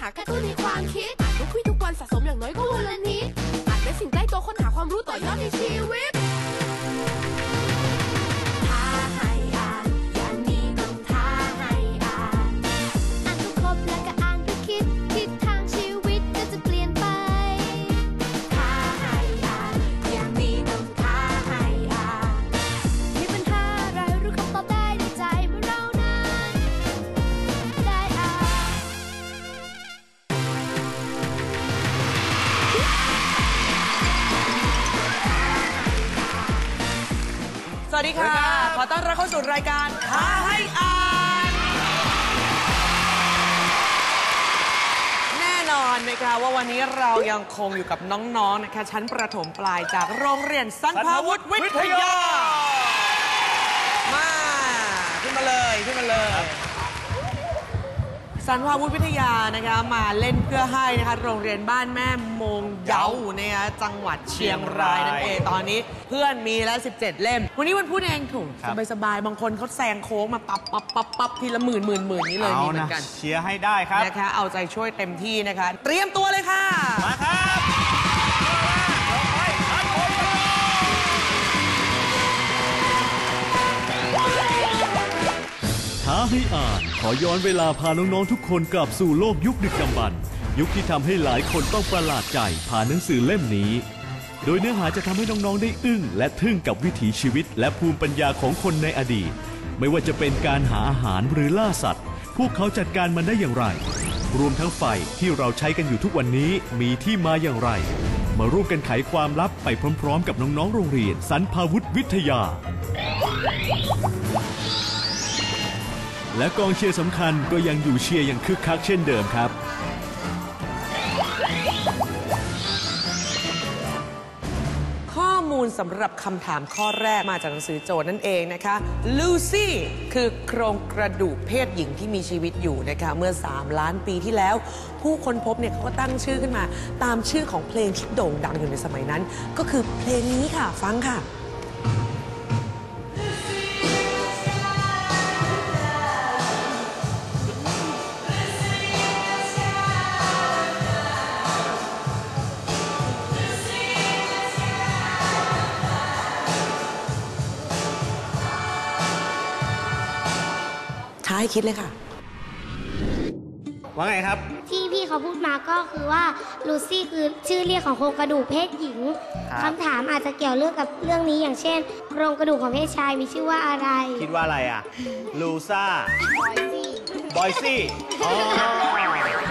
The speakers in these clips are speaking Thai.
หากระตุ้นในความคิดอ่านทุกคุยทุกวันสะสมอย่างน้อยก็วันละนิดอ่านเป็นสิ่งใกล้ตัวค้นหาความรู้ต่อยอดในชีวิต สู่รายการท้าให้อ่าน แน่นอนนะคะว่าวันนี้เรายังคงอยู่กับน้องๆนะคะชั้นประถมปลายจากโรงเรียนสันพาวุธวิทยา มา ขึ้นมาเลย ขึ้นมาเลย สันพาวุธวิทยานะคะมาเล่นเพื่อให้นะคะโรงเรียนบ้านแม่มงเยานะคะจังหวัดเชียงรายนั่นเองตอนนี้เพื่อนมีแล้ว 17 เล่ม วันนี้วันพูดเองถูกครับสบายๆบางคนเขาแซงโค้งมาปับปับปับปับทีละหมื่นหมื่นหมื่นนี้เลยเอามีเหมือนะนกันเชียร์ให้ได้ครับนะคะเอาใจช่วยเต็มที่นะคะ เตรียมตัวเลยค่ะมาครับท้าให้อ่านข อย้อนเวลาพาน้องๆทุกคนกลับสู่โลกยุคดึกดำบรรพ์ยุคที่ทำให้หลายคนต้องประหลาดใจผ่านหนังสือเล่มนี้ โดยเนื้อหาจะทำให้น้องๆได้อึ้ง และทึ่งกับวิถีชีวิต และภูมิปัญญาของคนในอดีต ไม่ว่าจะเป็นการหาอาหารหรือล่าสัตว์ พวกเขาจัดการมันได้อย่างไร รวมทั้งไฟที่เราใช้กันอยู่ทุกวันนี้มีที่มาอย่างไร มาร่วมกันไขความลับไปพร้อม ๆ กับน้องๆโรงเรียนสันพาวุธวิทยา และกองเชียร์สำคัญก็ยังอยู่เชียร์อย่างคึกคักเช่นเดิมครับ ข้อมูลสำหรับคำถามข้อแรกมาจากหนังสือโจทย์นั่นเองนะคะลูซี่คือโครงกระดูกเพศหญิงที่มีชีวิตอยู่นะคะเมื่อ 3 ล้านปีที่แล้ว ผู้ค้นพบเนี่ยเขาก็ตั้งชื่อขึ้นมา ตามชื่อของเพลงที่โด่งดังอยู่ในสมัยนั้น ก็คือเพลงนี้ค่ะฟังค่ะ ท้ายคิดเลยค่ะ ว่าไงครับ ที่พี่เขาพูดมาก็คือว่าลูซี่คือชื่อเรียกของโครงกระดูกเพศหญิงครับคำถามอาจจะเกี่ยวเรื่องกับเรื่องนี้อย่างเช่น โครงกระดูกของเพศชายมีชื่อว่าอะไรคิดว่าอะไรอะ ลูซ่า บอยซี่ อ๋อ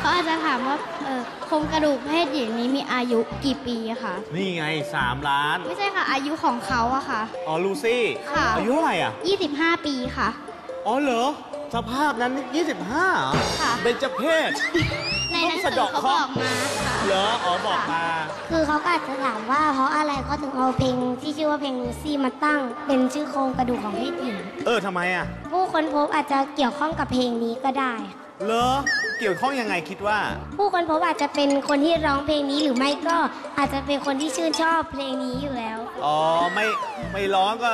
เขาอาจจะถามว่าเออโครงกระดูกเพศหญิงนี้มีอายุกี่ปีอะคะนี่ไง 3 ล้าน ไม่ใช่ค่ะ อายุของเขาอะค่ะ อ๋อ ลูซี่ ค่ะ อายุเท่าไหร่อะ 25 ปีค่ะ อ๋อเหรอ สภาพนั้น25เหรอค่ะ เบญจเพศ ในหนังสือเขาบอกมาค่ะ เหรออ๋อบอกมา คือเขาก็อาจจะถามว่า เพราะอะไรเขาถึงเอาเพลงที่ชื่อว่าเพลงลูซี่มาตั้ง เป็นชื่อโครงกระดูกของเพศหญิงเออทำไมอะ ผู้ค้นพบอาจจะเกี่ยวข้องกับเพลงนี้ก็ได้เหรอ เกี่ยวข้องยังไงคิดว่า ผู้ค้นพบอาจจะเป็นคนที่ร้องเพลงนี้หรือไม่ก็อาจจะเป็นคนที่ชื่นชอบเพลงนี้อยู่แล้ว อ๋อ ไม่ไม่ร้องก็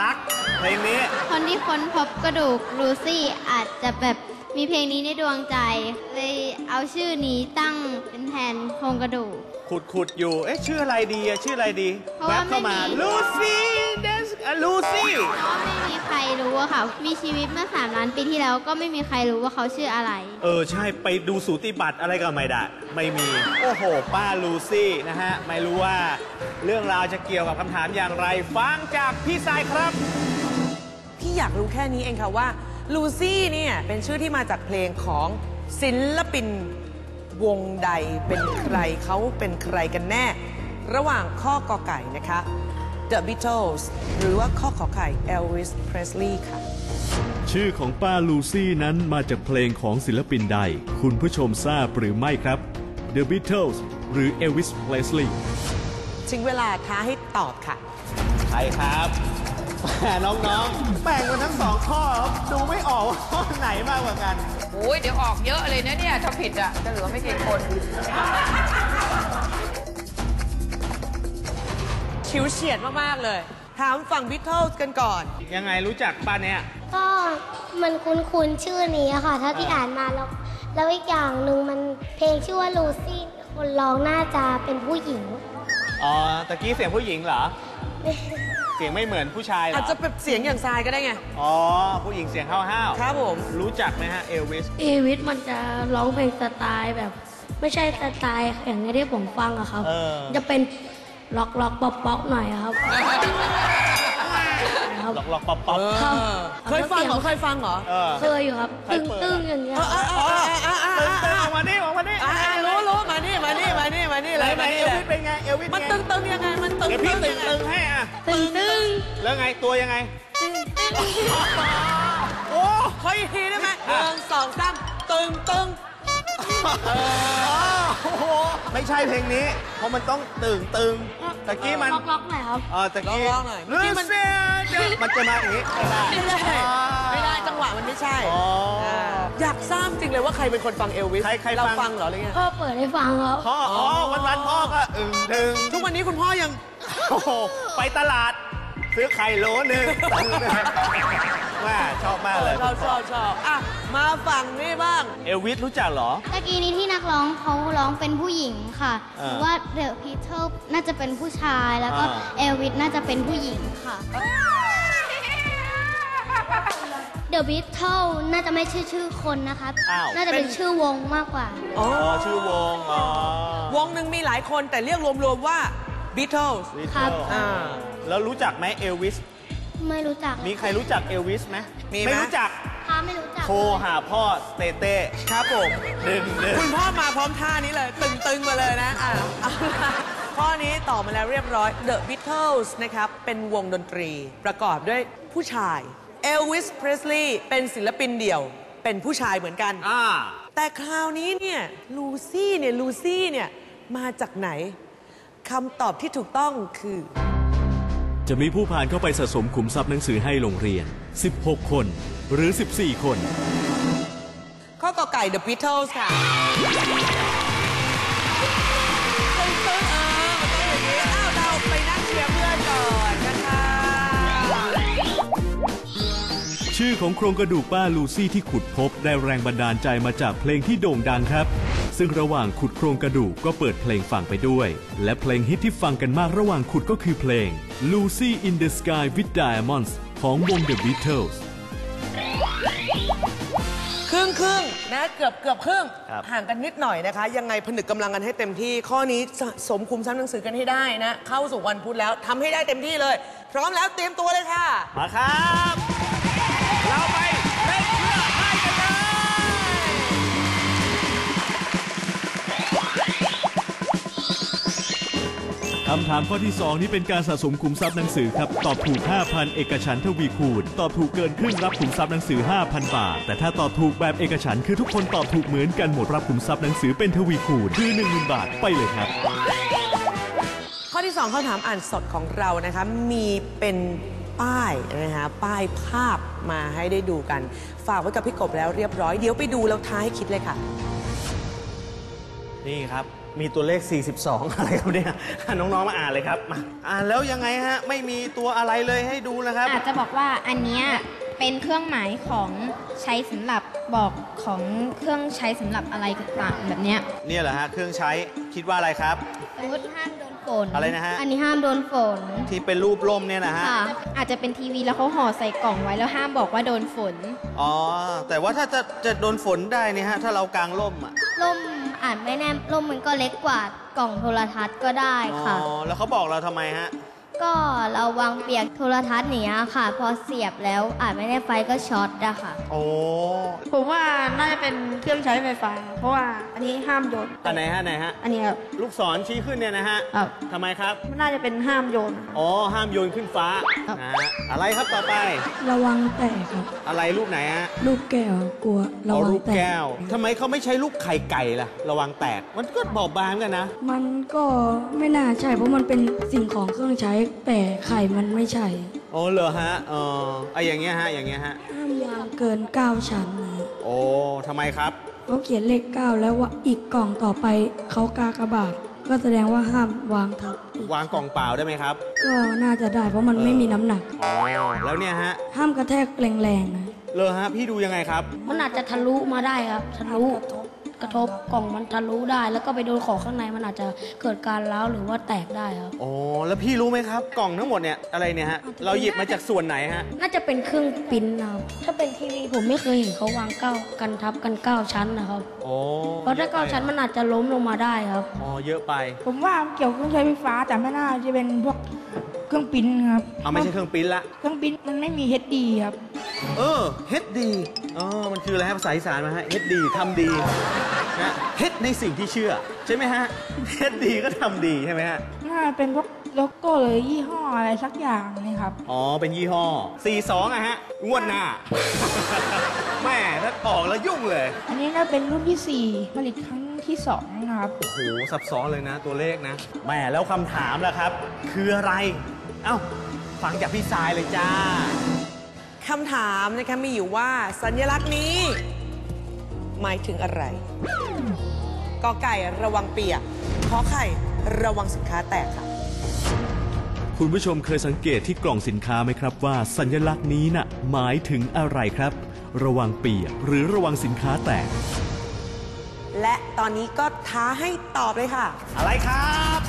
รัก เพลงนี้ คนที่ค้นพบกระดูกลูซี่อาจจะแบบมีเพลงนี้ในดวงใจ เลยเอาชื่อนี้ตั้งเป็นแทนโครงกระดูก ขุดขุดอยู่ เอ๊ะ ชื่ออะไรดีอะชื่ออะไรดีเพราะแวว่าบเข้ามาไม่มี ลูซี่เดสลูซี่ เพราะไม่มีใครรู้อะค่ะ มีชีวิตเมื่อสามล้านปีที่แล้วก็ไม่มีใครรู้ว่าเขาชื่ออะไร เออ ใช่ไปดูสูติบัตรอะไรก็ไม่ได้ ไม่มี โอ้โห ป้าลูซี่นะฮะ ไม่รู้ว่า เรื่องราวจะเกี่ยวกับคำถามอย่างไร ฟังจากพี่สายครับพี่ อยากรู้แค่นี้เองค่ะว่าลูซี่เนี่ยเป็นชื่อที่มาจากเพลงของศิลปินวงใดเป็นใครเขาเป็นใครกันแน่ ระหว่างข้อกอไก่นะคะ The Beatles หรือว่าข้อขอไข่ Elvis Presley ค่ะ ชื่อของป้าลูซี่นั้นมาจากเพลงของศิลปินใด คุณผู้ชมทราบหรือไม่ครับ The Beatles หรือ Elvis Presley ถึงเวลาท้าให้ตอบค่ะใช่ครับ แหมน้องๆแบ่งกันทั้งสองข้อครับดูไม่ออกว่าข้อไหนมากกว่ากัน โอ้ยเดี๋ยวออกเยอะเลยนะเนี่ยถ้าผิดอะจะเหลือไม่กี่คน ชิวเฉียดมาก ๆ เลย ถามฝั่ง Beatles กันก่อน ยังไงรู้จักป้าเนี่ย ก็มันคุ้นๆชื่อนี้อะค่ะ ถ้าที่อ่านมาแล้ว แล้วอีกอย่างหนึ่งมันเพลงชื่อว่าลูซี่คนร้องน่าจะเป็นผู้หญิง อ๋อตะกี้เสียงผู้หญิงเหรอเสียงไม่เหมือนผู้ชายเหรออาจจะเป็นเสียงอย่างทรายก็ได้ไง อ๋อ ผู้หญิงเสียงห้าวๆครับผมรู้จักไหมฮะเอลวิส เอวิสมันจะร้องเพลงสไตล์แบบ ไม่ใช่สไตล์อย่างที่ผมฟังอะครับ เออ จะเป็นล็อกล็อกป๊อปป๊อปหน่อยอะครับ ครับหลอกหลอกๆป๊อปป๊อปเออครับเคยฟังเหรอเคยฟังเหรอเออ เคยอยู่ครับ ใครตึงเปิด ตึงอะอย่างเงี้ยเออเออเออเออเออเออตึงตึงออกมานี่ออกมานี่อ่าอ่ารู้รู้มานี่มานี่มานี่มานี่ไหนเลยไหนมาเอนี่ลเลวิยสเป็นไงเอลวิสมันไงตึงตึงยังไงมันตึงเดี๋ยวพี่ตึงยังไงตึงให้อะตึงตึงแล้วไงตัวยังไงโอ้ขออีกทีได้ไหมหนึ่งสองสามตึงตึงโอ้โหไม่ใช่เพลงนี้เพราะมันต้องตึงตึง ตะกี้มันล็อกล็อกหน่อยครับ เออตะกี้ลองๆหน่อยลูเซียมันจะมาอย่างนี้ไม่ได้ไม่ได้ไม่ได้จังหวะมันไม่ใช่อ๋ออาอยากทราบจริงเลยว่าใครเป็นคนฟังเอลวิสใครใครเราฟังฟังเหรออะไรเงี้ยพ่อเปิดให้ฟังครับ พ่ออ๋อวันวันๆพ่อก็อึงดึงทุกวันนี้คุณพ่อยัง โอ้โหไปตลาด ซื้อไข่โหลหนึ่ง แม่ชอบมากเลยเราชอบชอบอะมาฝั่งนี้บ้าง เอลวิสรู้จักเหรอ ตะกี้นี้ที่นักร้องเขาร้องเป็นผู้หญิงค่ะอ่าหรือว่าเดอะพีเทิลน่าจะเป็นผู้ชายแล้วก็อ่าเอลวิสน่าจะเป็นผู้หญิงค่ะเดอะบิทเทิลน่าจะไม่ชื่อชื่อคนนะครับอ้าวน่าจะเป็นชื่อวงมากกว่าอ๋ออ๋อ ชื่อวง อ๋อ วงหนึ่งมีหลายคนแต่เรียกรวมๆว่า Beatles ครับอ่าแล้วรู้จักไหมเอลวิส ไม่รู้จักมีใครรู้จักเอลวิสไหมมีไหม ไม่รู้จักถ้าไม่รู้จักโทรหาพ่อเต้เต้ครับผมดึงดึงคุณพ่อมาพร้อมท่านี้เลย ตึง ๆ มาเลยนะอะเอาล่ะข้อนี้ตอบมาแล้วเรียบร้อย The Beatles นะครับ เป็นวงดนตรีประกอบด้วยผู้ชาย Elvis Presley เป็นศิลปินเดี่ยว เป็นผู้ชายเหมือนกัน อ่า แต่คราวนี้เนี่ยลูซี่เนี่ยลูซี่เนี่ย มาจากไหนคำตอบที่ถูกต้องคือ จะมีผู้ผ่านเข้าไปสะสมขุมทรัพย์หนังสือให้โรงเรียน 16 คน หรือ 14 คน ข้อกอไก่ The Beatles ค่ะตึงตึงเออมันต้องอย่างนี้อ้าวเราไปนั่งเชียร์เพื่อนก่อนนะคะชื่อของโครงกระดูกป้าลูซี่ที่ขุดพบได้แรงบันดาลใจมาจากเพลงที่โด่งดังครับ ซึ่งระหว่างขุดโครงกระดูกก็เปิดเพลงฟังไปด้วย และเพลงฮิตที่ฟังกันมากระหว่างขุดก็คือเพลง Lucy in the Sky with Diamonds ของวง The Beatles ครึ่งครึ่งๆนะเกือบเกือบครึ่ง ครับ ห่างกันนิดหน่อยนะคะ ยังไงผนึกกำลังกันให้เต็มที่ ข้อนี้สะสมคุมซ้ำหนังสือกันให้ได้นะ เข้าสู่วันพุธแล้วทำให้ได้เต็มที่เลย พร้อมแล้วเตรียมตัวเลยค่ะ มาครับ คำถามข้อที่ 2 นี้เป็นการสะสมขุมทรัพย์หนังสือครับ ตอบถูก 5,000 เอกฉันท์ทวีคูณ ตอบถูกเกินครึ่งรับขุมทรัพย์หนังสือ 5,000 บาท แต่ถ้าตอบถูกแบบเอกฉันท์คือทุกคนตอบถูกเหมือนกันหมดรับขุมทรัพย์หนังสือเป็นทวีคูณคือ10,000 บาทไปเลยครับ ข้อที่2เขาถามอ่านสดของเรานะคะมีเป็นป้ายนะคะป้ายภาพมาให้ได้ดูกัน ฝากไว้กับพี่กบแล้วเรียบร้อยเดี๋ยวไปดูแล้วท้ายให้คิดเลยค่ะ นี่ครับ มีตัวเลข 42 อะไรครับเนี่ย น้องๆ มาอ่านเลยครับมาอ่านแล้วยังไงฮะ ไม่มีตัวอะไรเลยให้ดูนะครับ อาจจะบอกว่าอันเนี้ยเป็นเครื่องหมายของใช้สำหรับบอกของเครื่องใช้สำหรับอะไรต่างๆแบบเนี้ยเนี่ยเหรอฮะ เครื่องใช้คิดว่าอะไรครับ สมมติห้ามโดน ฝนอะไรนะฮะ อันนี้ห้ามโดนฝนที่เป็นรูปร่มเนี่ยนะฮะ ค่ะ อาจจะเป็นทีวีแล้วเขาห่อใส่กล่องไว้แล้วห้ามบอกว่าโดนฝนอ๋อ แต่ว่าถ้าจะจะโดนฝนได้เนี่ยฮะ ถ้าเรากางร่มอะร่มอ่านไม่แน่ร่มมันก็เล็กกว่ากล่องโทรทัศน์ก็ได้อ๋อค่ะแล้วเขาบอกเราทำไมฮะ ก็เราวางเปียกโทรทัศน์อย่างเนี้ยค่ะ พอเสียบแล้วอ่านไม่ได้ไฟก็ช็อตอะค่ะ โอ้ผมว่าน่าจะเป็นเครื่องใช้ไฟฟ้า เพราะว่าอันนี้ห้ามโยนอันไหนฮะไหนฮะ อันนี้ครับ ลูกศรชี้ขึ้นเนี่ยนะฮะครับ ทำไมครับ มันน่าจะเป็นห้ามโยน อ๋อ ห้ามโยนขึ้นฟ้าครับ นะฮะอะไรครับต่อไป ระวังแตกครับ อะไรรูปไหนฮะลูกแก้วกลัวระเอาวังรูปแตกแก้วทำไมเขาไม่ใช้รูปไข่ไก่ล่ะ ระวังแตก มันก็บอบบางกันนะ มันก็ไม่น่าใช่เพราะมันเป็นสิ่งของเครื่องใช้แต่ไข่มันไม่ใช่อ๋อเหรอฮะเออไอะอย่างเงี้ยฮะอย่างเงี้ยฮะห้ามวางเกิน 9 ชั้นนะโอ้ทำไมครับ เขาเขียนเลข 9 แล้วว่าอีกกล่องต่อไปเขากากบาทก็แสดงว่าห้ามวางทับอีกวางกล่องเปล่าได้ไหมครับ ก็น่าจะได้เพราะมันไม่มีน้ำหนัก อ๋อแล้วเนี่ยฮะห้ามกระแทกแรงๆนะ เลอฮะพี่ดูยังไงครับ มันอาจจะทะลุมาได้ครับทะลุ กระทบ กล่องมันทะลุได้ แล้วก็ไปโดนของข้างในมันอาจจะเกิดการร้าวหรือว่าแตกได้ครับ โอ้แล้วพี่รู้ไหมครับ กล่องทั้งหมดเนี่ยอะไรเนี่ยฮะเราหยิบมาจากส่วนไหนฮะน่าจะเป็นเครื่องปริ้นนะครับถ้าเป็นทีวีผมไม่เคยเห็นเขาวางเก้ากันทับกันเก้าชั้นนะครับ โอ้เพราะถ้าเก้าชั้นมันอาจจะล้มลงมาได้ครับ อ๋อเยอะไปผมว่าเกี่ยวกับเครื่องใช้ไฟฟ้าแต่ไม่น่าจะเป็นพวกเครื่องปริ้นครับเอาไม่ใช่เครื่องปริ้นละ เครื่องปริ้นมันไม่มี HD ครับ เออ HD อ๋อ มันคืออะไรฮะภาษาอีสานมาฮะ HD ทำดีนะเฮ็ดในสิ่งที่เชื่อ ใช่ไหมฮะ HD ก็ทำดีใช่ไหมฮะ น่าจะเป็นพวกโลโก้หรือยี่ห้ออะไรสักอย่างนี่ครับ อ๋อ เป็นยี่ห้อ 42อะฮะงวดหน้า แม่ถ้าออกแล้วยุ่งเลย อันนี้น่าเป็นรุ่นที่ 4 ผลิตครั้งที่ 2 นะครับ โอ้โห ซับซ้อนเลยนะ ตัวเลขนะแหม่แล้วคำถามล่ะครับ คืออะไร เอ้า ฟังจากพี่สายเลยจ้า คำถามนะคะมีอยู่ว่าสัญลักษณ์นี้ หมายถึงอะไรกอไก่ระวังเปียกขอไข่ระวังสินค้าแตกค่ะ คุณผู้ชมเคยสังเกตที่กล่องสินค้าไหมครับว่า สัญลักษณ์นี้น่ะหมายถึงอะไรครับ ระวังเปียกหรือระวังสินค้าแตก และตอนนี้ก็ท้าให้ตอบเลยค่ะ อะไรครับ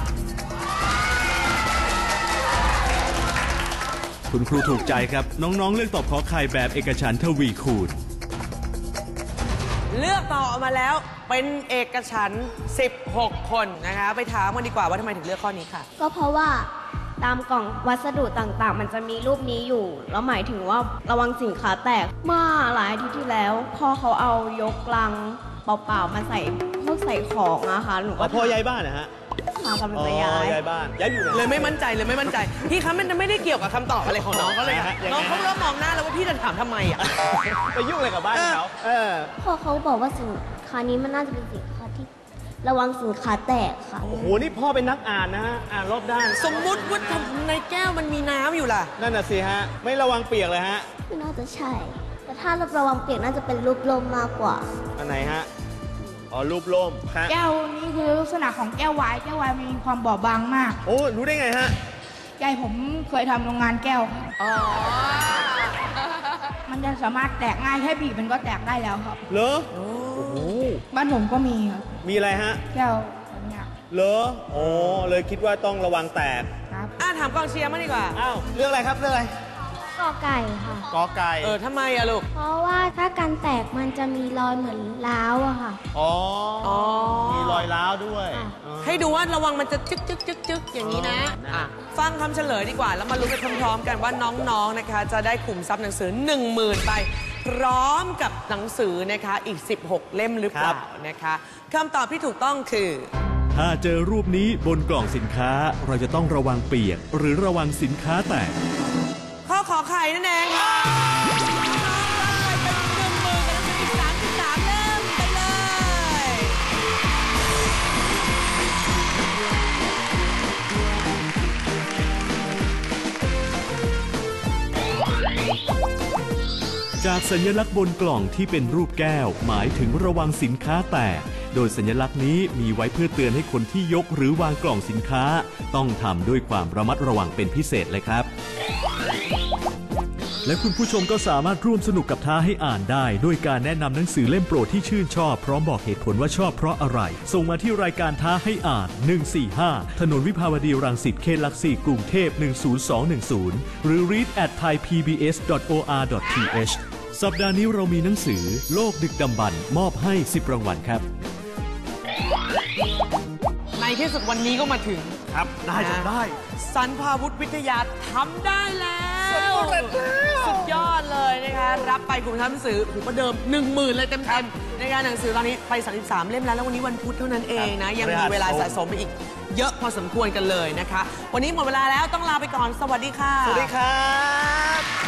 คุณครูถูกใจครับ น้องๆ เลือกตอบขอไข่แบบเอกฉันท์ทวีคูณ เลือกต่อออกมาแล้วเป็นเอกฉันท์16 คนนะคะ ไปถามกันดีกว่าว่าทำไมถึงเลือกข้อนี้ค่ะ ก็เพราะว่าตามกล่องวัสดุต่างๆ มันจะมีรูปนี้อยู่ แล้วหมายถึงว่าระวังสินค้าแตกเมื่อหลายอาทิตย์ที่แล้วพ่อเขาเอายกลังเปล่าๆมาใส่พวกใส่ของอะค่ะหนูอ๋ก็อพ่อย้ายบ้านนะฮะ หากำลังอ๋อจะย้ายย้ายบ้านย้ายอยู่ไหน เลยไม่มั่นใจเลยไม่มั่นใจ พี่คะมันไม่ได้เกี่ยวกับคำตอบอะไรของน้องเขาเลยอะยังไงฮะ น้องเขาเริ่มมองหน้าแล้วว่าพี่จะถามทำไมอะ ไปยุ่งอะไรกับบ้านเขาเออ พ่อเขาบอกว่าสินค้านี้มันน่าจะเป็นสินค้าที่ ระวังสินค้าแตกค่ะ โอ้โห นี่พ่อเป็นนักอ่านนะฮะ อ่านรอบด้าน สมมุติว่าทำในแก้วมันมีน้ำอยู่ล่ะ นั่นน่ะสิฮะ ไม่ระวังเปียกเลยฮะ ไม่น่าจะใช่ แต่ถ้าระวังเปียกน่าจะเป็นรูปลมมากกว่า อันไหนฮะ อ๋อรูปล่มฮะแก้วนี้คือลักษณะของแก้ววายแก้ววายมีความบอบบางมากโอ้รู้ได้ไงฮะยายผมเคยทำโรงงานแก้วครับอ๋อมันจะสามารถแตกง่ายแค่บีบมันก็แตกได้แล้วครับ เหรอโอ้โหบ้านผมก็มีครับมีอะไรฮะแก้วแบบเนี้ยเหรอโอ้เลยคิดว่าต้องระวังแตกครับ อะถามกองเชียร์มางดีกว่า อ้าวเรื่องอะไรครับเรื่องอะไร กอไก่ค่ะ กอไก่ เออทำไมอะลูก เพราะว่าถ้าการแตกมันจะมีรอยเหมือนร้าวอะค่ะ อ๋ออ๋อมีรอยร้าวด้วยอะอ๋อให้ดูว่าระวังมันจะจึ๊กจึ๊กจึ๊กจึ๊กอย่างนี้นะอ๋ออ่อะฟังคำเฉลยดีกว่า แล้วมาลุ้นไปพร้อมๆกันว่าน้องๆนะคะ จะได้ขุมทรัพย์หนังสือ 1 0,000 ไป พร้อมกับหนังสือนะคะอีก 16 เล่มหรือเปล่านะคะคำตอบที่ถูกต้องคือ ถ้าเจอรูปนี้บนกล่องสินค้าเราจะต้องระวังเปียก หรือระวังสินค้าแตก ขอไข่นั่นเองค่ะจากสัญลักษณ์บนกล่องที่เป็นรูปแก้ว หมายถึงระวังสินค้าแตก โดยสัญลักษณ์นี้มีไว้เพื่อเตือนให้คนที่ยกหรือวางกล่องสินค้า ต้องทำด้วยความระมัดระวังเป็นพิเศษเลยครับ และคุณผู้ชมก็สามารถร่วมสนุกกับท้าให้อ่านได้ ด้วยการแนะนำหนังสือเล่มโปรดที่ชื่นชอบ พร้อมบอกเหตุผลว่าชอบเพราะอะไร ส่งมาที่รายการท้าให้อ่าน 145 ถนนวิภาวดีรังสิตเขตหลักสี่กรุงเทพ 10210 หรือ read at thaipbs.or.th สัปดาห์นี้เรามีหนังสือ โลกดึกดำบรรพ์มอบให้ 10 รางวัลครับ ในที่สุดวันนี้ก็มาถึงครับ ได้จนได้ สันพาวุธวิทยาทำได้แล้ว สุดยอดเลยนะคะรับไปคุณทำหนังสือหูประเดิม 1 0,000 เลยเต็มๆในการหนังสือตอนนี้ไป 33 เล่มแล้ว แล้ววันนี้วันพุธเท่านั้นเองนะ ยังมีเวลาสะสมไปอีกเยอะพอสมควรกันเลยนะคะ วันนี้หมดเวลาแล้วต้องลาไปก่อนสวัสดีค่ะ สวัสดีครับ